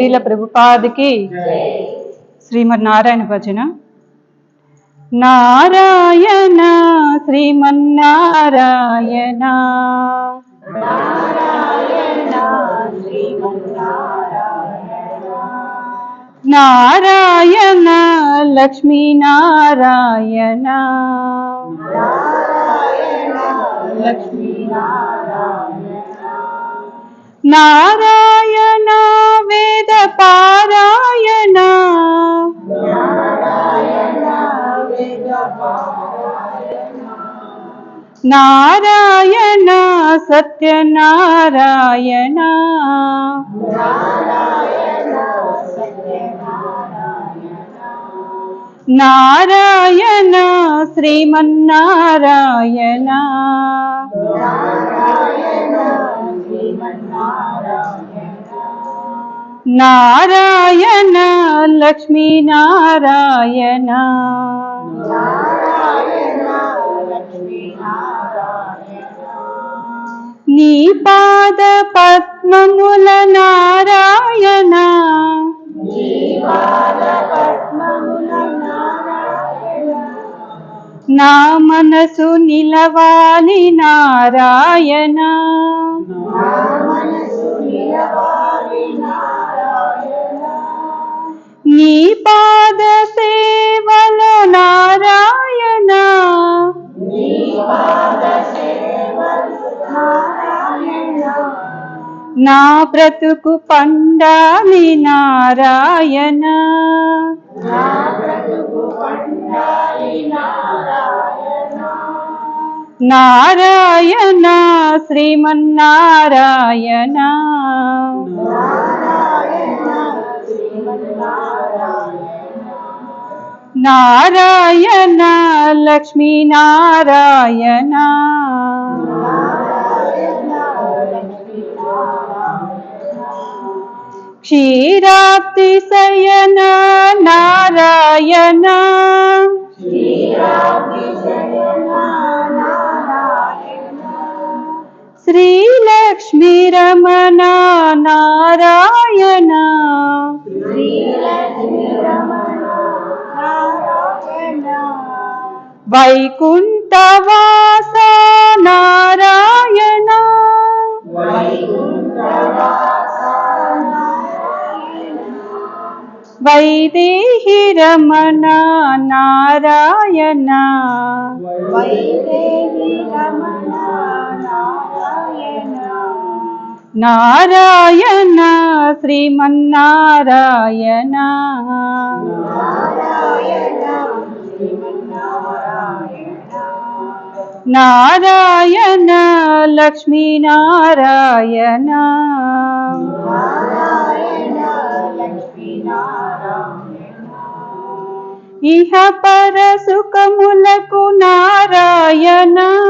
శ్రీల ప్రభుపాదికి శ్రీమన్నారాయణ భజన. నారాయణ శ్రీమన్నారాయణ. నారాయణ లక్ష్మీ నారాయణ నారాయణ వేద పారాయణ. నారాయణ సత్యనారాయణ. నారాయణ శ్రీమన్నారాయణ. నారాయణ శ్రీమన్నారాయణ నారాయణ లక్ష్మీ నారాయణ. నీ పాద పద్మముల నారాయణ. నా మనసు నిలవాలి నారాయణ. నీ పాద సేవల నారాయణ. నా బ్రతుకు పండాలి నారాయణ. నారాయణ శ్రీమన్నారాయణ. నారాయణ లక్ష్మీ నారాయణ. క్షీరాబ్ది శయన నారాయణ. శ్రీలక్ష్మీ రమణ నారాయణ. వైకుంఠవాస నారాయణ వైదేహి రమణ నారాయణ వైదేహి రమణ నారాయణ శ్రీమన్నారాయణ. నారాయణ లక్ష్మీనారాయణ. ఇహ పర సుఖములకు నారాయణ.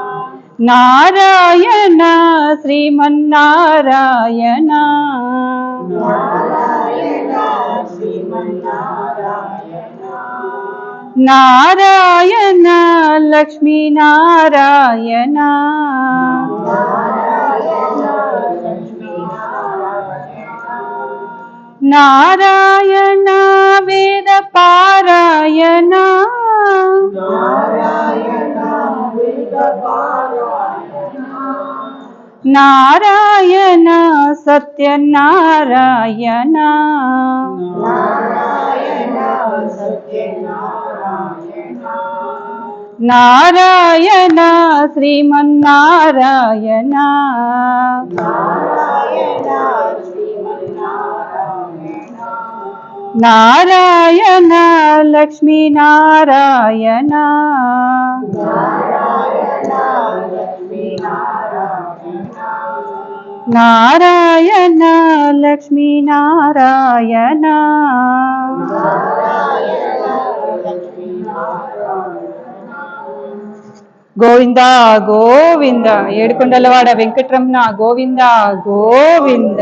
నారాయణ శ్రీమన్నారాయణ. నారాయణ లక్ష్మీనారాయణ. నారాయణ వేద పా నారాయణ సత్యనారాయణ. నారాయణ శ్రీమన్నారాయణ. నారాయణ లక్ష్మీనారాయణ. నారాయణ లక్ష్మీనారాయణ నారాయణ లక్ష్మీ నారాయణ. గోవింద గోవింద. ఏడుకొండలవాడ వెంకటరమణ గోవింద గోవింద.